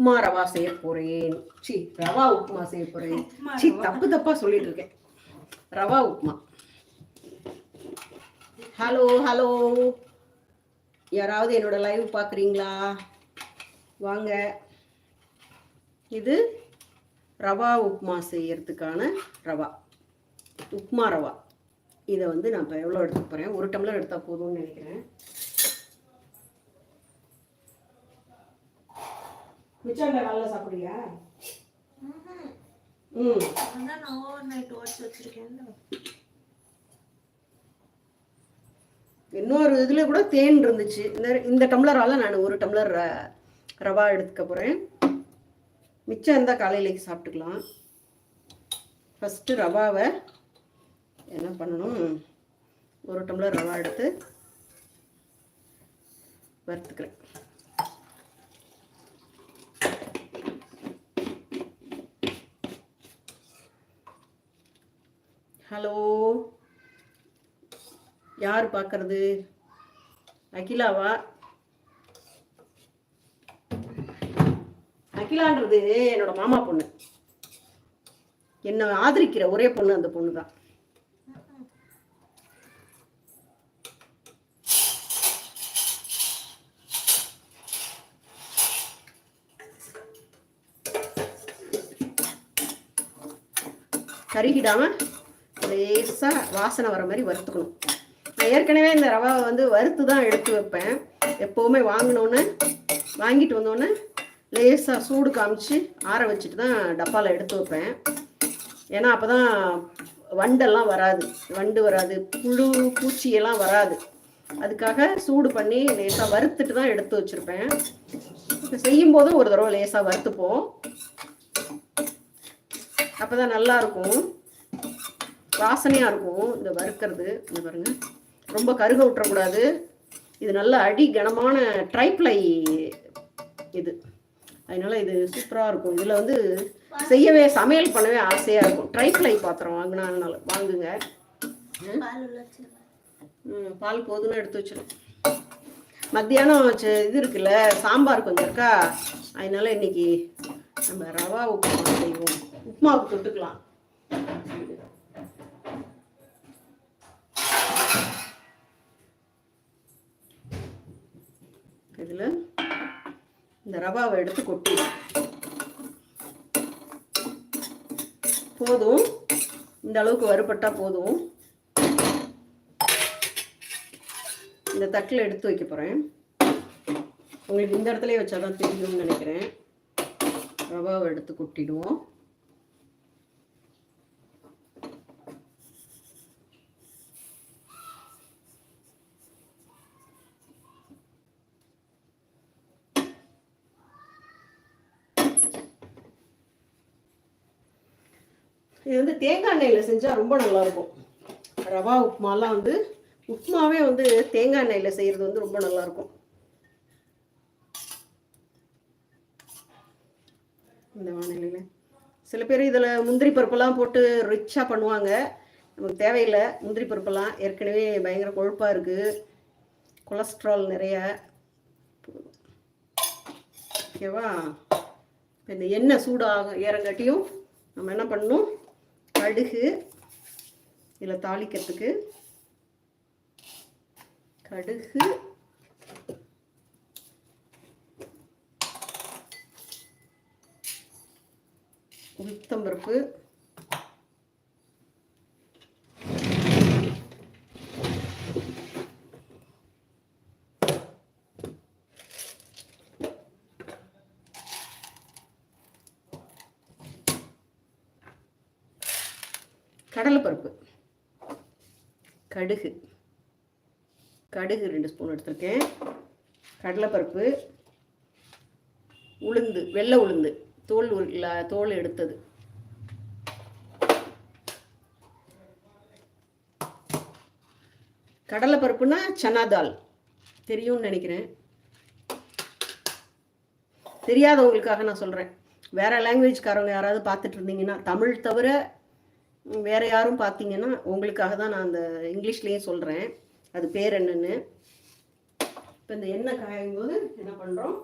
உப்புமா ரவா செய்ய போறேன். சி ரவா உப்புமா செய்ய போறேன். சி தப்பு தப்பா சொல்லிட்டு இருக்கேன். ரவா உப்புமா. Hello hello. யாராவது என்னோட லைவ் பார்க்குறீங்களா வாங்க. இது ரவா உப்புமா செய்யறதுக்கான ரவா. உப்புமா ரவா. இதை வந்து நான் இப்போ எவ்வளோ எடுத்துக்க போகிறேன் ஒரு டம்ளர் எடுத்தால் போதும்னு நினைக்கிறேன். மிச்சாண்ட காலைல சாப்பிடுறியா ம். அதான் நான் ஓவர் நைட் வாட்ச் வச்சிருக்கேன்ல இன்னொரு இதில் கூட தேன் இருந்துச்சு. இந்த இந்த டம்ளரால நான் ஒரு டம்ளர் ரவா எடுத்துக்க போகிறேன் மிச்சம் இருந்தால் காலையிலேக்கு சாப்பிட்டுக்கலாம். ஃபஸ்ட்டு ரவாவை என்ன பண்ணணும்? ஒரு டம்ளர் ரவா எடுத்து வறுத்துக்கிறேன். ஹலோ யார் பார்க்கறது? அகிலாவா? அகிலான்றது என்னோட மாமா பொண்ணு. என்னை ஆதரிக்கிற ஒரே பொண்ணு அந்த பொண்ணு தான் கருகிடாம லேசாக வாசனை வர மாதிரி வறுத்துக்கணும். நான் ஏற்கனவே இந்த ரவாவை வந்து வறுத்து தான் எடுத்து வைப்பேன். எப்போவுமே வாங்கினோன்னே வாங்கிட்டு வந்தோடனே லேசாக சூடு காமிச்சு ஆற வச்சுட்டு தான் டப்பாவில் எடுத்து வைப்பேன். ஏன்னா அப்போ தான் வண்டெல்லாம் வராது. வண்டு வராது. புழு பூச்சியெல்லாம் வராது. அதுக்காக சூடு பண்ணி லேசாக வறுத்துட்டு தான் எடுத்து வச்சுருப்பேன். செய்யும் செய்யும்போதும் ஒரு தடவை லேசாக வறுத்துப்போம். அப்போ தான் நல்லாயிருக்கும். வாசனையாக இருக்கும். இந்த வறுக்கிறது. இந்த பாருங்க. ரொம்ப கருக விட்டுறக்கூடாது இது நல்ல அடி கனமான ட்ரைப்ளை இது. அதனால இது சூப்பராக இருக்கும். இதில் வந்து செய்யவே சமையல் பண்ணவே ஆசையாக இருக்கும். ட்ரைப்ளை பாத்திரம் வாங்கினாங்கனால. வாங்குங்க. பால் ம், பால் போதும்னு எடுத்து வச்சிடும் மத்தியானம் இது இருக்குல்ல சாம்பார் கொஞ்சம் இருக்கா? அதனால இன்னைக்கு நம்ம ரவா உப்புமா செய்வோம். உப்புமாவுக்கு தொட்டுக்கலாம். இதில் இந்த ரவாவை எடுத்து கொட்டி போதும். இந்த அளவுக்கு வறுபட்டால் போதும். இந்த தட்டில் எடுத்து வைக்க போகிறேன் உங்களுக்கு இந்த இடத்துலயே வச்சாதான் தெரியும்னு நினைக்கிறேன். ரவாவை எடுத்து கொட்டிடுவோம் இது வந்து தேங்காய் எண்ணெயில் செஞ்சால் ரொம்ப நல்லாயிருக்கும். ரவா உப்புமாலாம் வந்து உப்புமாவே வந்து தேங்காய் எண்ணெயில் செய்கிறது வந்து ரொம்ப நல்லாயிருக்கும். இந்த வானிலையில். சில பேர் இதில் முந்திரி பருப்பெல்லாம் போட்டு ரிச்சாக பண்ணுவாங்க. நமக்கு தேவையில்லை. முந்திரி பருப்பெல்லாம் ஏற்கனவே பயங்கர கொழுப்பாக இருக்குது கொலஸ்ட்ரால் நிறைய. ஓகேவா? இந்த எண்ணெய் சூடாக ஏறங்காட்டியும் நம்ம என்ன பண்ணணும்? கடுகு இதில் தாளிக்கிறதுக்கு. கடுகு. உளுத்தம்பருப்பு. கடலைப்பருப்பு. கடுகு. கடுகு ரெண்டு ஸ்பூன் எடுத்திருக்கேன். கடலைப்பருப்பு. உளுந்து வெள்ளை உளுந்து. தோல் தோல் எடுத்தது. கடலைப்பருப்புனா சன்னா தால். தெரியும்னு நினைக்கிறேன். தெரியாதவங்களுக்காக நான் சொல்கிறேன் வேற லாங்குவேஜ்காரவங்க யாராவது பார்த்துட்டு இருந்தீங்கன்னா தமிழ் தவிர வேற யாரும் பார்த்தீங்கன்னா உங்களுக்காக தான் நான் அந்த இங்கிலீஷ்லேயே சொல்கிறேன் அது பேர் என்னன்னு. இப்போ இந்த எண்ணெய் காயும் போது என்ன பண்ணுறோம்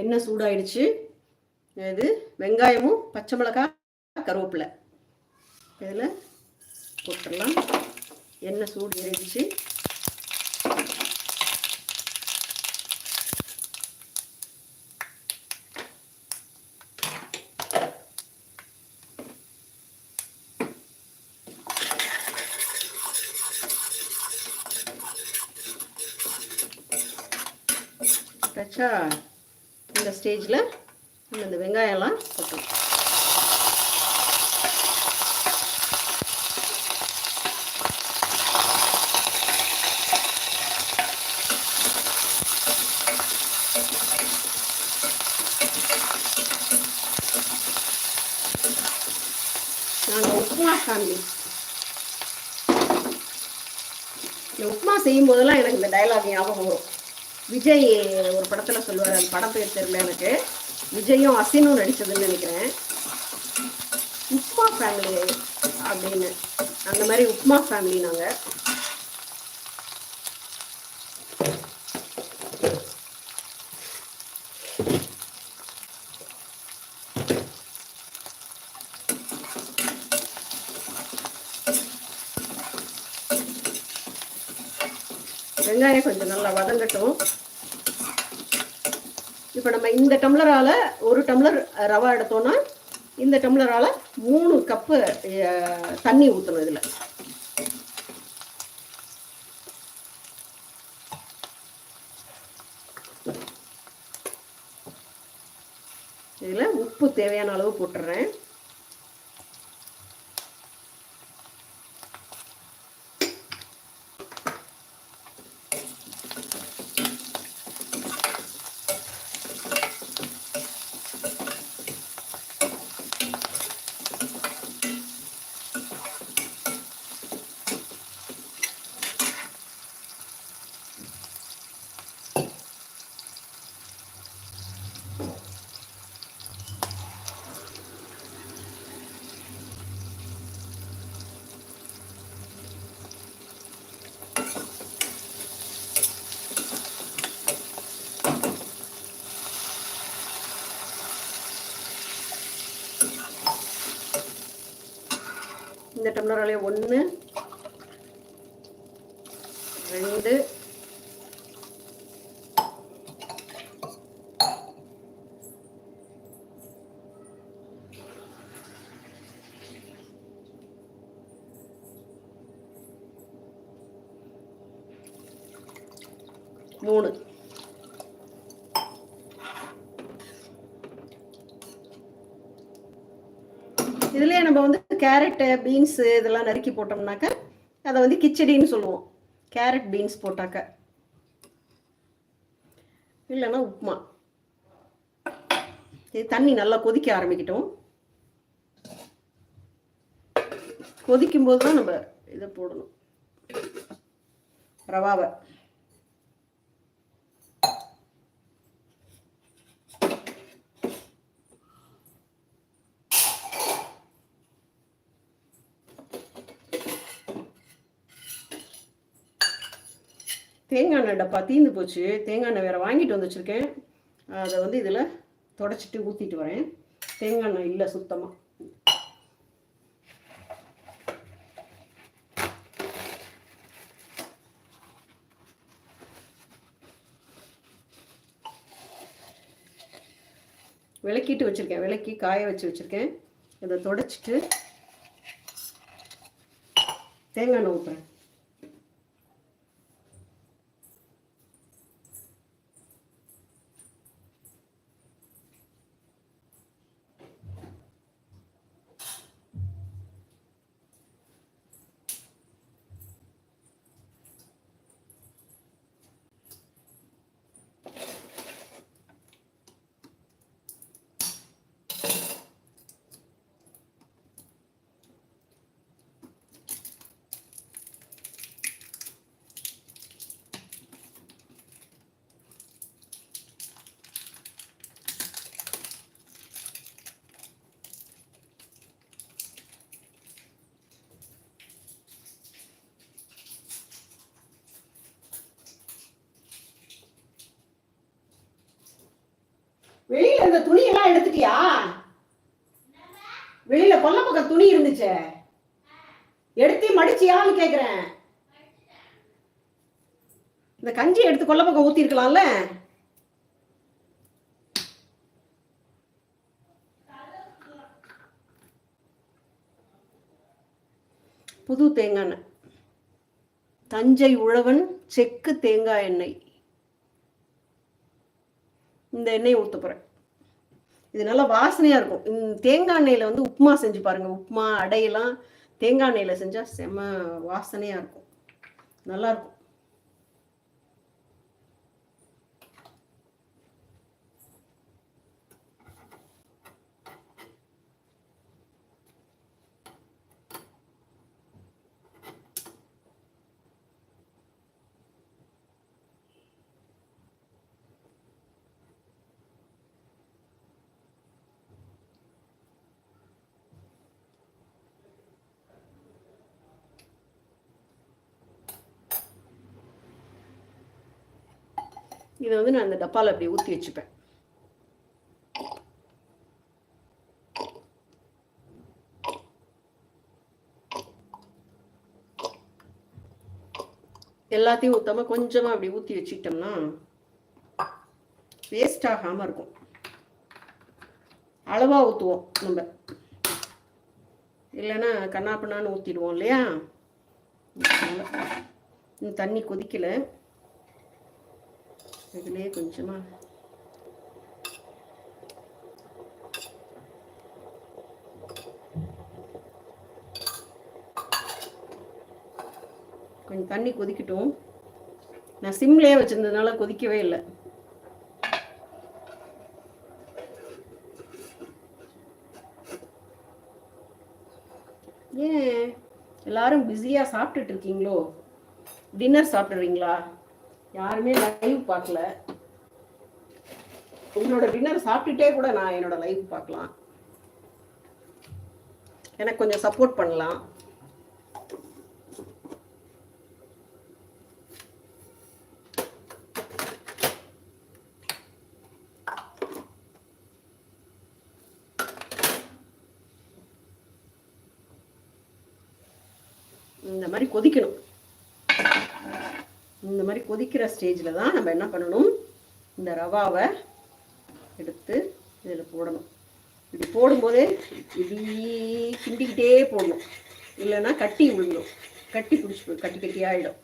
எண்ணெய் சூடாயிடுச்சு. இது வெங்காயமும் பச்சை மிளகா கருவேப்பிலை. இதில் போட்டுடலாம். எண்ணெய் சூடு ஏறிடுச்சு. வச்சா ஸ்டேஜில் நம்ம இந்த வெங்காயம்லாம் போட்டோம் நாங்கள் உப்புமா ஃபேமிலி இந்த உப்புமா செய்யும் போதெல்லாம் எனக்கு இந்த டயலாக் ஞாபகம் வரும். விஜய் ஒரு படத்தில் சொல்லுவார் அந்த படம் பேர் தெரியல எனக்கு. விஜயும் அசினும் நடிச்சதுன்னு நினைக்கிறேன். உப்மா ஃபேமிலி அப்படின்னு. அந்த மாதிரி உப்மா ஃபேமிலி நாங்கள் வெங்காயம் கொஞ்சம் நல்லா வதங்கட்டும். இப்போ நம்ம இந்த டம்ளரால் ஒரு டம்ளர் ரவா எடுத்தோன்னா இந்த டம்ளரால் மூணு கப்பு தண்ணி ஊற்றணும் இதில். இதில் உப்பு தேவையான அளவு போட்டுறேன். இந்த டம்ளராலே ஒன்று ரெண்டு மூணு இதுலயே நம்ம வந்து கேரட்டு பீன்ஸு இதெல்லாம் நறுக்கி போட்டோம்னாக்க அதை வந்து கிச்சடின்னு சொல்லுவோம். கேரட் பீன்ஸ் போட்டாக்க. இல்லைன்னா உப்புமா. இது தண்ணி நல்லா கொதிக்க ஆரம்பிக்கட்டும். கொதிக்கும் போது தான் நம்ம இதை போடணும். ரவாவை. தேங்காய் எண்ணெய் டப்பா தீந்து போச்சு. தேங்காய் எண்ணெய் வேறு வாங்கிட்டு வந்து வச்சுருக்கேன் அதை வந்து இதில் தொடச்சிட்டு ஊற்றிட்டு வரேன். தேங்காய் எண்ணெய் இல்லை சுத்தமாக விளக்கிட்டு வச்சுருக்கேன். விளக்கி காய வச்சு வச்சுருக்கேன். இதை தொடச்சிட்டு தேங்காய் எண்ணெய் ஊற்றுறேன் துணியெல்லாம் எடுத்துட்டியா? வெளியில கொல்ல பக்கம் துணி இருந்துச்சே. எடுத்து மடிச்சியான்னு கேக்குறேன். இந்த கஞ்சி எடுத்து கொல்ல பக்கம் ஊத்தி இருக்கலாம்ல புது தேங்காய் எண்ணெய். தஞ்சை உழவன் செக்கு தேங்காய் எண்ணெய். இந்த எண்ணெயை ஊற்ற போகிறேன் இது நல்லா வாசனையாக இருக்கும். தேங்காய் எண்ணெயில் வந்து உப்புமா செஞ்சு பாருங்கள் உப்புமா அடையெல்லாம் தேங்காய் எண்ணெயில் செஞ்சால் செம வாசனையாக இருக்கும். நல்லா இதை வந்து நான் அந்த டப்பாவில் அப்படி ஊற்றி வச்சுப்பேன். எல்லாத்தையும் ஊற்றாம கொஞ்சமாக அப்படி ஊற்றி வச்சுக்கிட்டோம்னா வேஸ்ட் ஆகாமல் இருக்கும். அளவாக ஊற்றுவோம் நம்ம. இல்லைன்னா கண்ணா பண்ணான்னு ஊற்றிடுவோம் இல்லையா தண்ணி கொதிக்கலை. இதுலேயே கொஞ்சமா கொஞ்சம் தண்ணி கொதிக்கட்டும். நான் சிம்லேயே வச்சுருந்ததுனால கொதிக்கவே இல்லை. ஏன் எல்லாரும் பிஸியாக சாப்பிட்டுட்டு இருக்கீங்களோ? டின்னர் சாப்பிட்றீங்களா? யாருமே லைவ் பார்க்கல. உங்களோட டின்னர் சாப்பிட்டுட்டே கூட நான் என்னோட லைவ் பார்க்கலாம். எனக்கு கொஞ்சம் சப்போர்ட் பண்ணலாம். இந்த மாதிரி கொதிக்கணும். இந்த மாதிரி கொதிக்கிற ஸ்டேஜில் தான் நம்ம என்ன பண்ணணும்? இந்த ரவாவை எடுத்து இதில் போடணும். இப்படி போடும்போது இப்படி கிண்டிக்கிட்டே போடணும். இல்லைன்னா கட்டி விழுந்துடும் கட்டி பிடிச்சி கட்டி கட்டி ஆகிடும்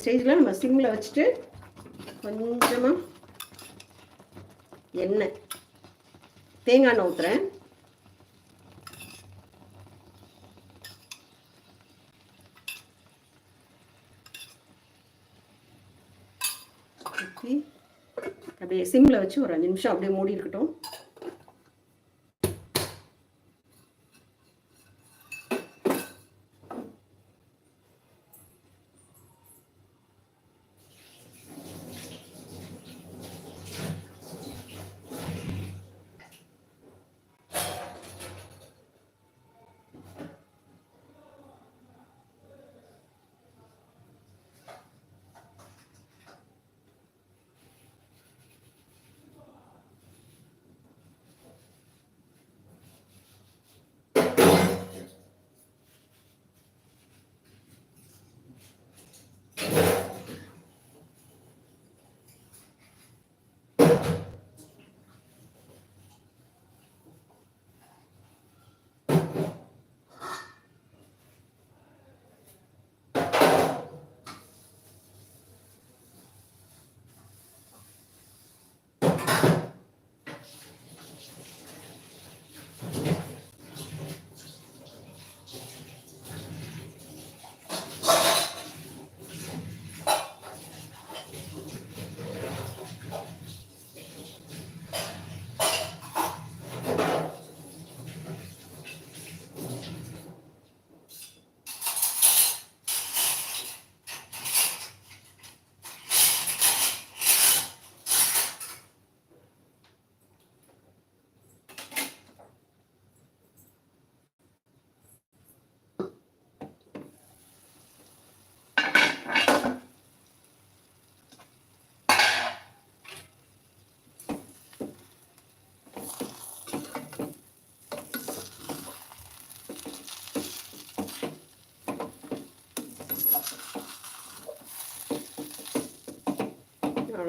ஸ்டேஜில் நம்ம சிம்மில் வச்சுட்டு கொஞ்சமாக எண்ணெய். தேங்காய் எண்ணெய் ஊற்றுறேன் அப்படியே சிம்மில் வச்சு ஒரு அஞ்சு நிமிஷம் அப்படியே மூடி இருக்கட்டும்.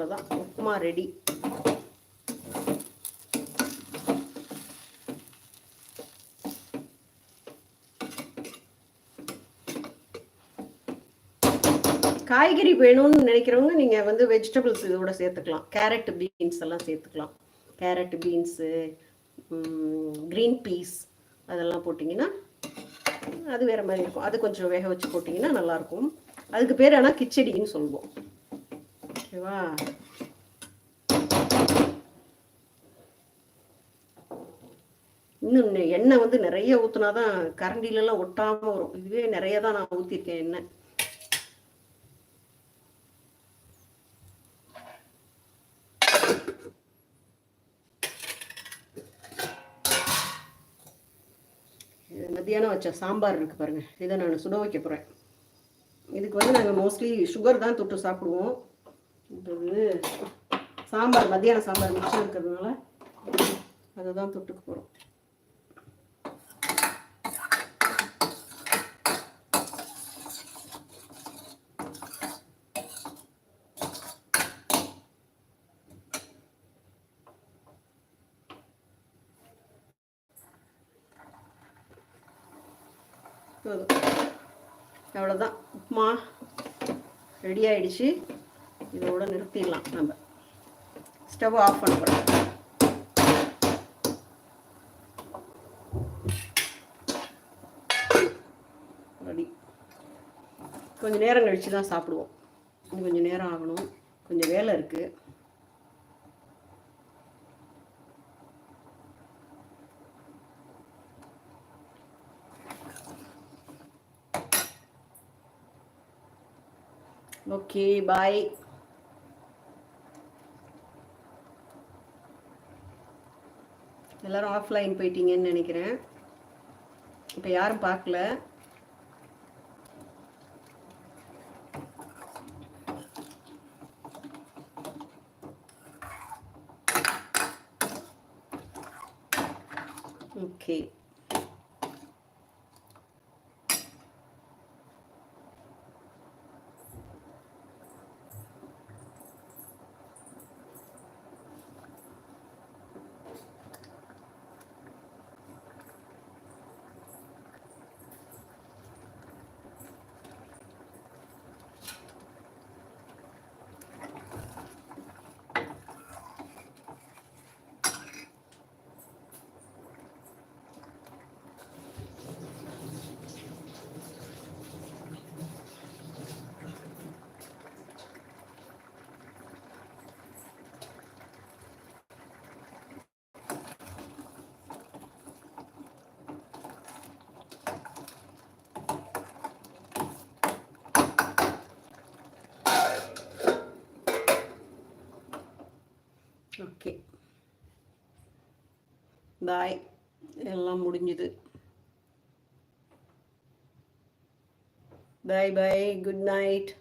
அவ்வளோதான் உப்புமா ரெடி காய்கறி வேணும்னு நினைக்கிறவங்க நீங்கள் வந்து வெஜிடபிள்ஸ் இதோட சேர்த்துக்கலாம். கேரட் பீன்ஸ் எல்லாம் சேர்த்துக்கலாம். கேரட் பீன்ஸு க்ரீன் பீஸ் அதெல்லாம் போட்டிங்கன்னா அது வேறு மாதிரி இருக்கும். அது கொஞ்சம் வேக வச்சு போட்டிங்கன்னா நல்லாயிருக்கும் அதுக்கு பேர் ஆனால் கிச்சடின்னு சொல்லுவோம். ஓகேவா இன்னும் எண்ணெய் வந்து நிறைய ஊற்றினா தான் கரண்டிலெல்லாம் ஒட்டாமல் வரும். இதுவே நிறைய தான் நான் ஊற்றிருக்கேன் எண்ணெய். மத்தியானம் வச்ச சாம்பார் இருக்கு பாருங்க. இதை நான் சுட வைக்க போகிறேன் இதுக்கு வந்து நாங்கள் மோஸ்ட்லி சுகர் தான் தொட்டு சாப்பிடுவோம். இது சாம்பார் மத்தியானம் சாம்பார் மிச்சம் இருக்கிறதுனால அதை தான் தொட்டுக்கு போகிறோம் போதும். அவ்வளோதான் உப்புமா ரெடி ஆயிடுச்சு. ஊற்றிடலாம் நம்ம. ஸ்டவ் ஆஃப் பண்ணுறோம் ரெடி. கொஞ்சம் நேரம் கழித்து தான் சாப்பிடுவோம். இன்னும் கொஞ்சம் நேரம் ஆகணும். கொஞ்சம் வேலை இருக்குது ஓகே பாய். எல்லாரும் ஆஃப்லைன் போயிட்டீங்கன்னு நினைக்கிறேன். இப்போ யாரும் பார்க்கல. Okay okay. பாய். எல்லாம் முடிஞ்சுது. Bye bye. Good night.